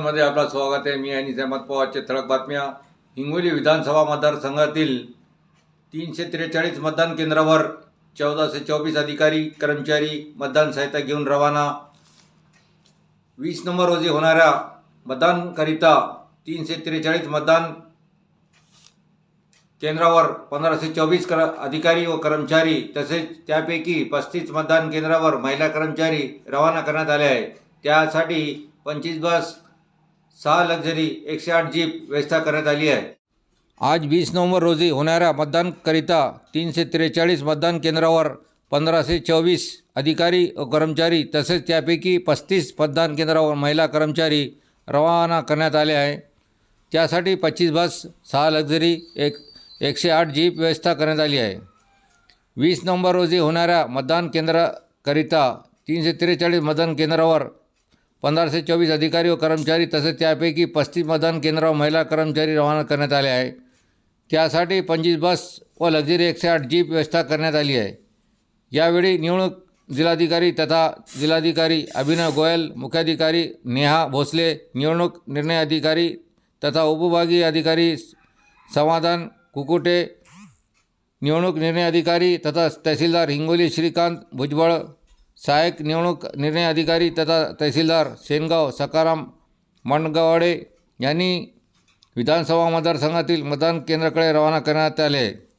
मध्ये आपलं स्वागत आहे. मी आणि सहमत पवारचे ठळक बातम्या. हिंगोली विधानसभा मतदारसंघातील तीनशे त्रेचाळीस मतदान केंद्रावर चौदाशे चोवीस अधिकारी कर्मचारी मतदान सहायता घेऊन रवाना. वीस नंबर रोजी होणाऱ्या मतदानकरिता तीनशे त्रेचाळीस मतदान केंद्रावर पंधराशे चोवीस कर अधिकारी व कर्मचारी तसेच त्यापैकी पस्तीस मतदान केंद्रावर महिला कर्मचारी रवाना करण्यात आले आहे त्यासाठी पंचवीस बस सहा लक्झरी एकशे आठ जीप व्यवस्था करण्यात आली आहे. आज वीस नोव्हेंबर रोजी होणाऱ्या मतदानकरिता तीनशे त्रेचाळीस मतदान केंद्रावर पंधराशे चोवीस अधिकारी व कर्मचारी तसेच त्यापैकी पस्तीस मतदान केंद्रावर महिला कर्मचारी रवाना करण्यात आले आहे. त्यासाठी पच्चीस बस, सहा लक्झरी, एक, एकशे आठ जीप व्यवस्था करण्यात आली आहे. वीस नोव्हेंबर रोजी होणाऱ्या मतदान केंद्राकरिता तीनशे त्रेचाळीस मतदान केंद्रावर पंधराशे चोवीस अधिकारी व कर्मचारी तसेच त्यापैकी पस्तीस मतदान केंद्रावर महिला कर्मचारी रवाना करण्यात आले आहे. त्यासाठी पंचवीस बस व लक्झरी एकशे आठ जीप व्यवस्था करण्यात आली आहे. यावेळी निवडणूक जिल्हाधिकारी तथा जिल्हाधिकारी अभिनव गोयल मुख्याधिकारी नेहा भोसले निवडणूक निर्णय अधिकारी तथा उपविभागीय अधिकारी समाधान कुकुटे निवडणूक निर्णय अधिकारी तथा तहसीलदार हिंगोली श्रीकांत भुजबळ सहाय्यक निवडणूक निर्णय अधिकारी तथा तहसीलदार शेनगाव सकाराम मंडगवाडे यांनी विधानसभा मतदारसंघातील मतदान केंद्राकडे रवाना करण्यात आले.